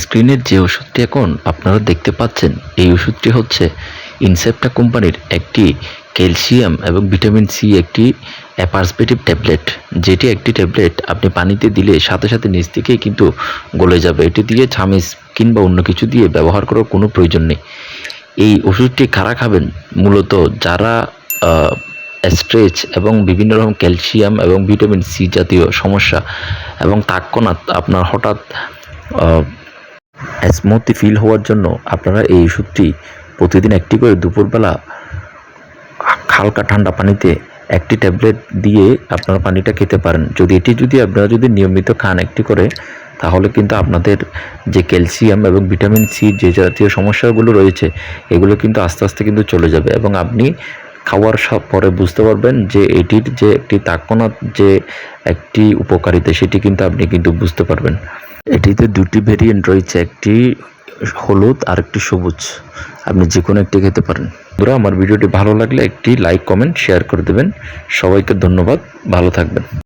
স্ক্রিনের যে ওষুধটি এখন আপনারা দেখতে পাচ্ছেন, এই ওষুধটি হচ্ছে ইনসেপ্টা কোম্পানির একটি ক্যালসিয়াম এবং ভিটামিন সি একটি অ্যাপারসপেটিভ ট্যাবলেট যেটি একটি ট্যাবলেট আপনি পানিতে দিলে সাথে সাথে নিচ থেকেই কিন্তু গলে যাবে। এটি দিয়ে ছামিস কিংবা অন্য কিছু দিয়ে ব্যবহার করার কোনো প্রয়োজন নেই। এই ওষুধটি কারা খাবেন? মূলত যারা স্ট্রেচ এবং বিভিন্ন রকম ক্যালসিয়াম এবং ভিটামিন সি জাতীয় সমস্যা এবং তাক্কনাত আপনার হঠাৎ স্মুথি ফিল হওয়ার জন্য আপনারা এই ওষুধটি প্রতিদিন একটি করে দুপুরবেলা হালকা ঠান্ডা পানিতে একটি ট্যাবলেট দিয়ে আপনারা পানিটা খেতে পারেন। যদি এটি যদি আপনারা যদি নিয়মিত খান একটি করে, তাহলে কিন্তু আপনাদের যে ক্যালসিয়াম এবং ভিটামিন সি যে জাতীয় সমস্যাগুলো রয়েছে, এগুলো কিন্তু আস্তে আস্তে কিন্তু চলে যাবে এবং আপনি খাওয়ার সব পরে বুঝতে পারবেন যে এটির যে একটি তাৎক্ষণাৎ যে একটি উপকারিতা, সেটি কিন্তু আপনি কিন্তু বুঝতে পারবেন। এটিতে দুটি ভেরিয়েন্ট রয়েছে, একটি হলুদ আর একটি সবুজ। আপনি যে কোনো একটি খেতে পারেন। বন্ধুরা, আমার ভিডিওটি ভালো লাগলে একটি লাইক কমেন্ট শেয়ার করে দেবেন। সবাইকে ধন্যবাদ, ভালো থাকবেন।